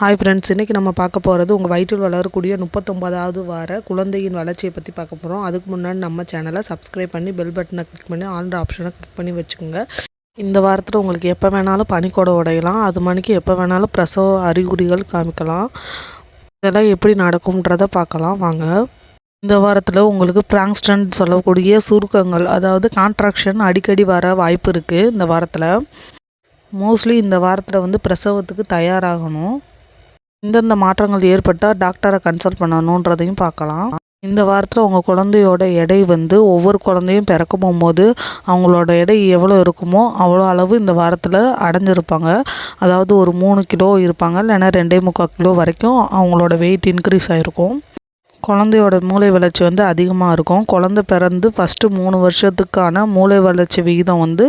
Hi friends இன்றைக்கி நம்ம பார்க்க போகிறது உங்கள் வயிற்றில் வளரக்கூடிய முப்பத்தொம்பதாவது வார குழந்தையின் வளர்ச்சியை பற்றி பார்க்க போகிறோம் அதுக்கு முன்னாடி நம்ம சேனலை சப்ஸ்கிரைப் பண்ணி பெல் பட்டனை கிளிக் பண்ணி ஆல்ற ஆப்ஷனை கிளிக் பண்ணி வச்சுக்கோங்க. இந்த வாரத்தில் உங்களுக்கு எப்போ வேணாலும் பனிக்கூட உடையலாம். அது மணிக்கு எப்போ வேணாலும் பிரசவ அறிகுறிகள் காமிக்கலாம். இதெல்லாம் எப்படி நடக்கும்ன்றதை பார்க்கலாம். வாங்க. இந்த வாரத்தில் உங்களுக்கு பிராங்ஸ்டன் சொல்லக்கூடிய சுருக்கங்கள் அதாவது கான்ட்ராக்ஷன் அடிக்கடி வர வாய்ப்பு இருக்குது இந்த வாரத்தில். மோஸ்ட்லி இந்த வாரத்தில் வந்து பிரசவத்துக்கு தயாராகணும். எந்தெந்த மாற்றங்கள் ஏற்பட்டால் டாக்டரை கன்சல்ட் பண்ணணுன்றதையும் பார்க்கலாம். இந்த வாரத்தில் உங்கள் குழந்தையோட எடை வந்து ஒவ்வொரு குழந்தையும் பிறக்க போகும்போது அவங்களோட எடை எவ்வளோ இருக்குமோ அவ்வளோ அளவு இந்த வாரத்தில் அடைஞ்சிருப்பாங்க. அதாவது ஒரு மூணு கிலோ இருப்பாங்க இல்லைன்னா ரெண்டே முக்கால் கிலோ வரைக்கும் அவங்களோட வெயிட் இன்க்ரீஸ் ஆகிருக்கும் குழந்தையோட மூளை வளர்ச்சி வந்து அதிகமாக இருக்கும். குழந்த பிறந்து ஃபஸ்ட்டு மூணு வருஷத்துக்கான மூளை வளர்ச்சி விகிதம் வந்து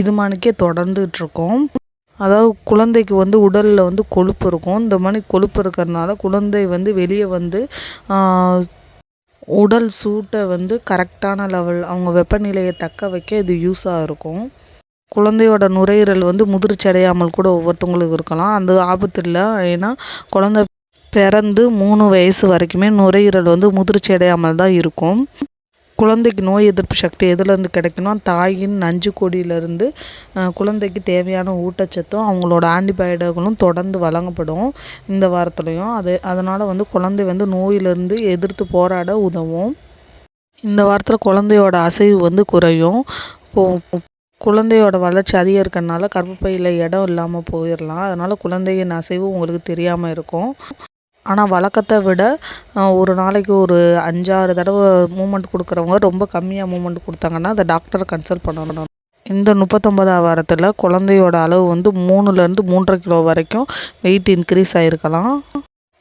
இது மாணிக்கே தொடர்ந்துகிட்ருக்கும் அதாவது குழந்தைக்கு வந்து உடலில் வந்து கொழுப்பு இருக்கும். இந்த மாதிரி கொழுப்பு இருக்கிறதுனால குழந்தை வந்து வெளியே வந்து உடல் சூட்டை வந்து கரெக்டான லெவல் அவங்க வெப்பநிலையை தக்க வைக்க இது யூஸாக இருக்கும். குழந்தையோட நுரையீரல் வந்து முதிர்ச்சி அடையாமல் கூட ஒவ்வொருத்தவங்களுக்கு இருக்கலாம். அந்த ஆபத்து இல்லை. ஏன்னா குழந்தை பிறந்து மூணு வயசு வரைக்குமே நுரையீரல் வந்து முதிர்ச்சி அடையாமல் தான் இருக்கும். குழந்தைக்கு நோய் எதிர்ப்பு சக்தி எதுலேருந்து கிடைக்குன்னா தாயின் நஞ்சு கொடியிலேருந்து குழந்தைக்கு தேவையான ஊட்டச்சத்தும் அவங்களோட ஆன்டிபயோட்டிக்களும் தொடர்ந்து வழங்கப்படும் இந்த வாரத்துலேயும். அது அதனால் வந்து குழந்தை வந்து நோயிலிருந்து எதிர்த்து போராட உதவும். இந்த வாரத்தில் குழந்தையோட அசைவு வந்து குறையும். குழந்தையோட வளர்ச்சி அதிகரிக்கிறதுனால கர்ப்பப்பையில் இடம் இல்லாமல் போயிடலாம் அதனால் குழந்தையின் அசைவு உங்களுக்கு தெரியாமல் இருக்கும். ஆனால் வழக்கத்தை விட ஒரு நாளைக்கு ஒரு அஞ்சாறு தடவை மூமெண்ட் கொடுக்குறவங்க ரொம்ப கம்மியாக மூமெண்ட் கொடுத்தாங்கன்னா அதை டாக்டரை கன்சல்ட் பண்ணணும். இந்த முப்பத்தொம்பதாம் வாரத்தில் குழந்தையோட அளவு வந்து மூணுலேருந்து மூன்றரை கிலோ வரைக்கும் வெயிட் இன்க்ரீஸ் ஆகிருக்கலாம்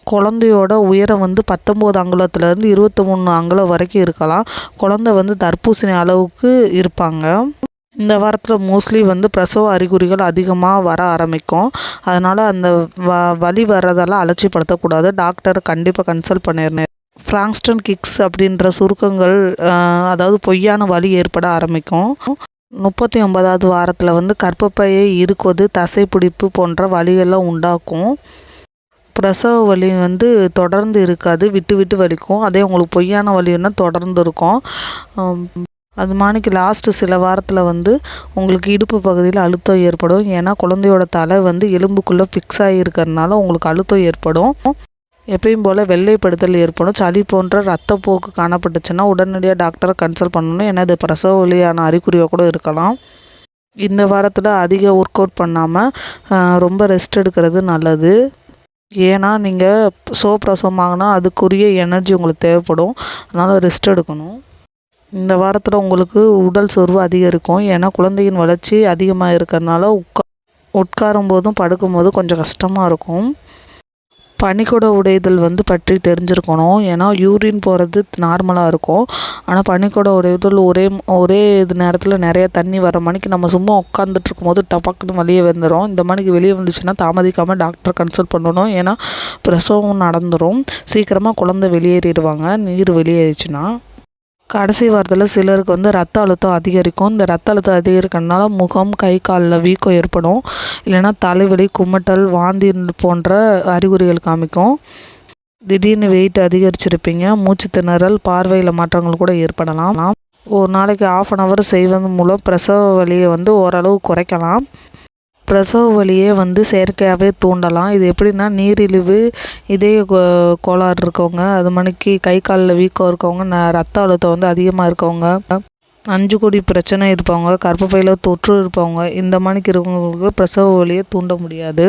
குழந்தையோட உயரம் வந்து பத்தொம்போது அங்குலத்துலேருந்து இருபத்தி மூணு அங்குலம் வரைக்கும் இருக்கலாம். குழந்தை வந்து தர்பூசணி அளவுக்கு இருப்பாங்க. இந்த வாரத்தில் மோஸ்ட்லி வந்து பிரசவ அறிகுறிகள் அதிகமாக வர ஆரம்பிக்கும். அதனால் அந்த வ வலி வர்றதெல்லாம் அலட்சிப்படுத்தக்கூடாது டாக்டரை கண்டிப்பாக கன்சல்ட் பண்ணிடுறேன் ஃப்ராங்ஸ்டன் கிக்ஸ் அப்படின்ற சுருக்கங்கள் அதாவது பொய்யான வலி ஏற்பட ஆரம்பிக்கும். முப்பத்தி ஒன்பதாவது வாரத்தில் வந்து கற்பப்பையை இருக்குவது தசைப்பிடிப்பு போன்ற வலிகள்லாம் உண்டாக்கும். பிரசவ வலி வந்து தொடர்ந்து இருக்காது விட்டு விட்டு வலிக்கும். அதே உங்களுக்கு பொய்யான வலின்னா தொடர்ந்து இருக்கும். அது மாணிக்கு லாஸ்ட்டு சில வாரத்தில் வந்து உங்களுக்கு இடுப்பு பகுதியில் அழுத்தம் ஏற்படும். ஏன்னா குழந்தையோட தலை வந்து எலும்புக்குள்ளே ஃபிக்ஸ் ஆகியிருக்கிறதுனால உங்களுக்கு அழுத்தம் ஏற்படும். எப்பயும் போல் வெள்ளைப்படுத்தல் ஏற்படும். சளி போன்ற ரத்தப்போக்கு காணப்பட்டுச்சுன்னா உடனடியாக டாக்டரை கன்சல்ட் பண்ணணும். ஏன்னா இது பிரசவ வழியான அறிகுறியாக கூட இருக்கலாம். இந்த வாரத்தில் அதிக ஒர்க் அவுட் பண்ணாமல் ரொம்ப ரெஸ்ட் எடுக்கிறது நல்லது. ஏன்னா நீங்கள் சோ பிரசவம் ஆகினா அதுக்குரிய எனர்ஜி உங்களுக்கு தேவைப்படும். அதனால் ரெஸ்ட் எடுக்கணும். இந்த வாரத்தில் உங்களுக்கு உடல் சோர்வு அதிகரிக்கும். ஏன்னா குழந்தையின் வளர்ச்சி அதிகமாக இருக்கிறனால உட்கா உட்காரும் போதும் படுக்கும்போது கொஞ்சம் கஷ்டமாக இருக்கும். பனிக்கூட உடைதல் வந்து பற்றி தெரிஞ்சிருக்கணும். ஏன்னா யூரின் போகிறது நார்மலாக இருக்கும். ஆனால் பனிக்கூட உடைதல் ஒரே ஒரே இது நேரத்தில் நிறைய தண்ணி வர மணிக்கு நம்ம சும்மா உட்காந்துட்டு இருக்கும்போது டபக்குன்னு வெளியே வந்துடும் இந்த மணிக்கு வெளியே வந்துச்சுன்னா தாமதிக்காமல் டாக்டர் கன்சல்ட் பண்ணணும். ஏன்னா பிரசவம் நடந்துடும் சீக்கிரமாக குழந்தை வெளியேறிடுவாங்க. நீர் வெளியேறிச்சுன்னா. கடைசி வாரத்தில் சிலருக்கு வந்து ரத்த அழுத்தம் அதிகரிக்கும். இந்த ரத்த அழுத்தம் அதிகரிக்கிறதுனால முகம் கை காலில் வீக்கம் ஏற்படும். இல்லைன்னா தலைவலி குமட்டல் வாந்தி போன்ற அறிகுறிகள் காமிக்கும். திடீர்னு வெயிட் அதிகரிச்சிருப்பீங்க. மூச்சு திணறல் பார்வையில் மாற்றங்கள் கூட ஏற்படலாம். ஒரு நாளைக்கு ஆஃப் அன் ஹவர் செய்வதன் மூலம் பிரசவ வலியை வந்து ஓரளவு குறைக்கலாம். பிரசவ வலியே வந்து செயற்கையாகவே தூண்டலாம். இது எப்படின்னா நீரிழிவு இதய கோளாறு இருக்கவங்க அது மணிக்கு கை காலில் வீக்கம் இருக்கவங்க ந ரத்த அழுத்தம் வந்து அதிகமாக இருக்கவங்க அஞ்சு கோடி பிரச்சனை இருப்பவங்க கர்ப்பப்பையில் தொற்று இருப்பவங்க இந்த மணிக்கு இருக்கவங்களுக்கு பிரசவ வலியை தூண்ட முடியாது.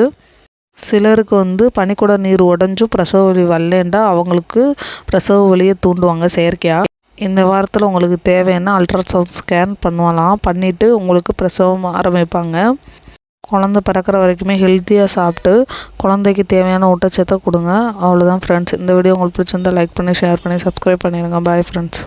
சிலருக்கு வந்து பனிக்கூட நீர் உடஞ்சும் பிரசவ வலி வரலேண்டா அவங்களுக்கு பிரசவ வலியை தூண்டுவாங்க செயற்கையாக இந்த வாரத்தில் உங்களுக்கு தேவைன்னா அல்ட்ராசவுண்ட் ஸ்கேன் பண்ணுவலாம் பண்ணிவிட்டு உங்களுக்கு பிரசவம் ஆரம்பிப்பாங்க. குழந்த பிறக்கிற வரைக்குமே ஹெல்த்தியாக சாப்பிட்டு குழந்தைக்கு தேவையான ஊட்டச்சத்தை கொடுங்க. அவ்வளோதான் ஃப்ரெண்ட்ஸ் இந்த வீடியோ உங்களுக்கு பிடிச்சிருந்தால் லைக் பண்ணி ஷேர் பண்ணி சப்ஸ்கிரைப் பண்ணிடுங்க பாய் ஃப்ரெண்ட்ஸ்